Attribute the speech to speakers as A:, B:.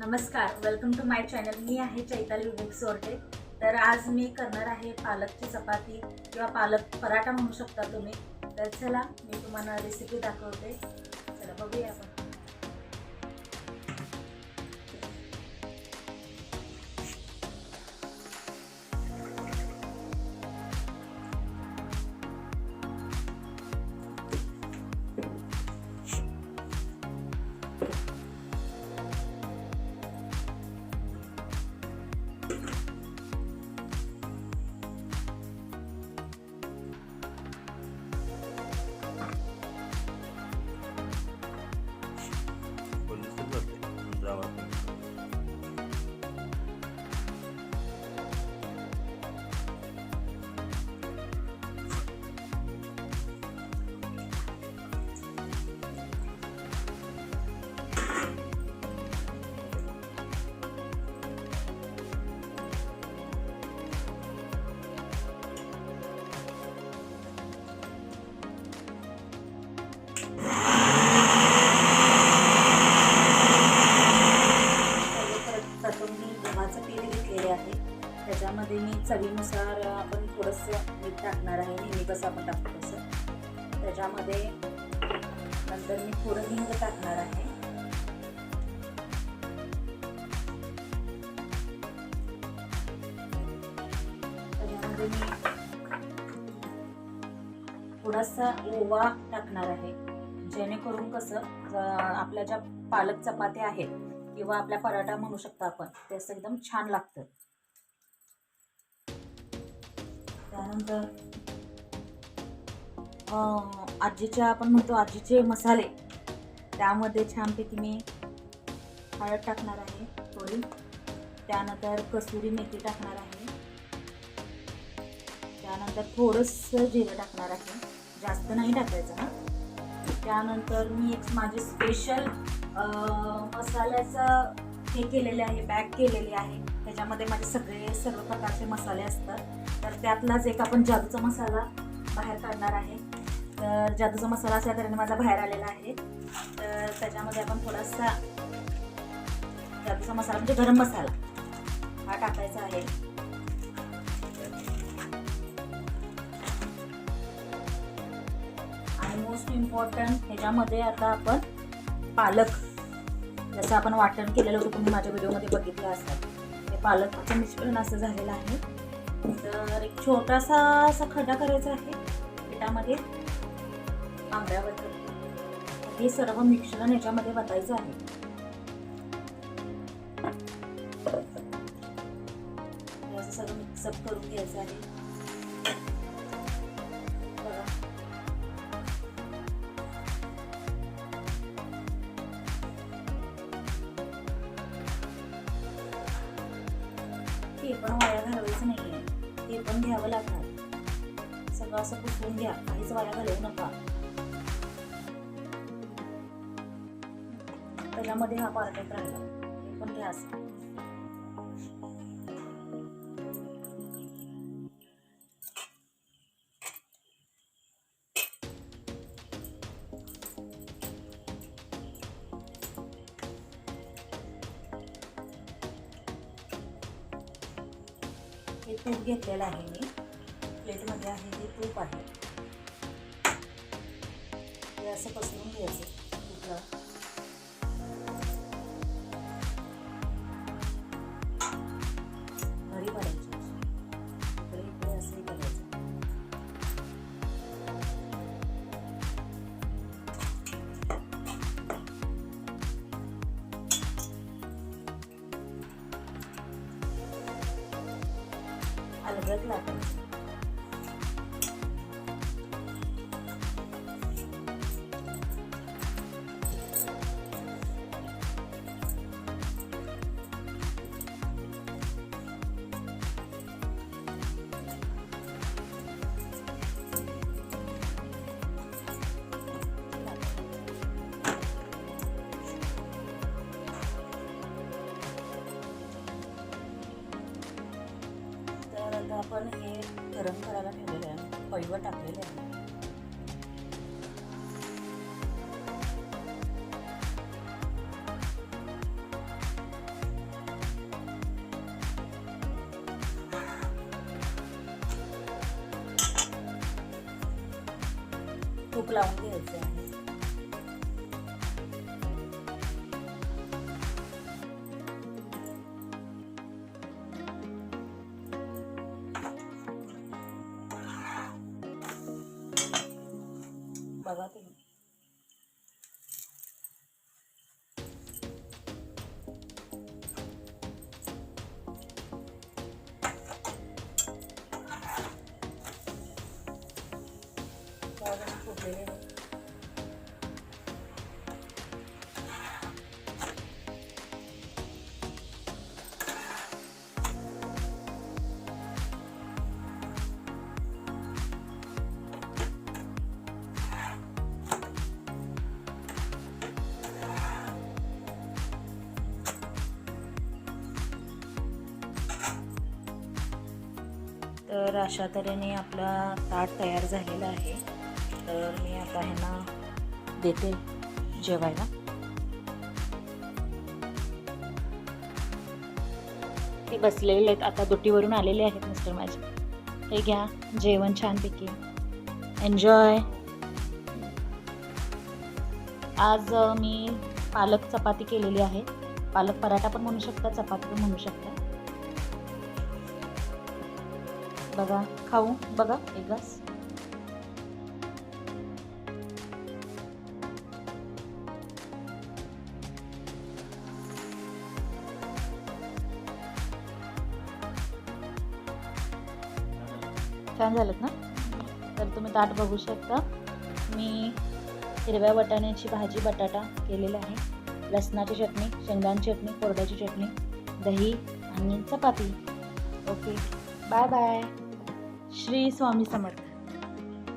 A: नमस्कार welcome to my channel मी आहे चैताली विवेक सोरटे. तर आज मी करणार आहे पालकची चपाती किंवा पालक पराठा म्हणू शकता तुम्ही. तर चला मी तुम्हाला रेसिपी दाखवते. चला बघूया आपण. आपण थोडंसं मीठ टाकणार आहे. नेहमी कसं आपण टाकतो तसं. त्याच्यामध्ये नंतर मी थोडं हिंग टाकणार आहे. त्याच्यामध्ये मी थोडासा ओवा टाकणार आहे. जेणेकरून कसं आपल्या ज्या पालक चपात्या आहेत किंवा आपल्या पराठा म्हणू शकता आपण ते असं एकदम छान लागतं. त्यानंतर आजीच्या आपण म्हणतो आजीचे मसाले. त्यामध्ये छानपैकी मी हळद टाकणार आहे थोडी. त्यानंतर कसुरी मेथी टाकणार आहे. त्यानंतर थोडंसं जिरं टाकणार आहे. जास्त नाही टाकायचं हा. त्यानंतर मी एक माझे स्पेशल मसाल्याचं हे केलेले आहे पॅक केलेली आहे. त्याच्यामध्ये माझे सगळे सर्व प्रकारचे मसाले असतात. तर त्यातलाच एक आपण जादूचा मसाला बाहेर काढणार आहे. तर जादूचा मसाला अशा तऱ्हेने माझा बाहेर आलेला आहे. तर त्याच्यामध्ये आपण थोडासा जादूचा मसाला म्हणजे गरम मसाला हा टाकायचा आहे. आणि मोस्ट इम्पॉर्टंट ह्याच्यामध्ये आता आपण पालक जसं आपण वाटण केलेलं होतं तुम्ही माझ्या व्हिडिओमध्ये बघितलं असाल. ते पालकचं मिश्रण असं झालेलं आहे. तर एक छोटासा असा खड्डा करायचा आहे. पिठामध्ये आंब्यावर हे सर्व मिश्रण याच्यामध्ये वतायचं आहे. सगळं मिक्सअप करून घ्यायचं आहे. ते पण वाया घालवायचं नाही पण घ्यावं लागणार. सगळं असं पुसवून घ्या. काहीच वाया घालवू नका. त्याच्यामध्ये हा पार्टेट राहिला हे पण घ्या हे तूप घेतलेलं आहे मी. प्लेटमध्ये आहे हे तूप आहे. हे असं पसरून घ्यायचं तुपला अलगद लाटायचं आपण हे गरम करायला ठेवलेलं आहे. पैवं टाकलेले आहे. तूप लावून घ्यायचं आहे. बघा तर अशा तऱ्हेने आपला ताट तयार झालेला आहे. तर मी आता ह्यांना देते जेवायला. ते बसलेले आहेत. आता दुटीवरून आलेले आहेत मिस्टर माझे. हे घ्या. जेवण छानपैकी. एन्जॉय आज मी पालक चपाती केलेली आहे. पालक पराठा पण म्हणू शकता चपाती पण म्हणू शकता. बघा खाऊ बघा एक ग्लास छान झालं ना? तर तुम्ही ताट बघू शकता. मी हिरव्या वटाण्याची भाजी बटाटा केलेला आहे. लसणाची चटणी शेंगांची चटणी कोरड्याची चटणी दही आणि चपाती. Okay. Bye bye. Shri Swami Samarth.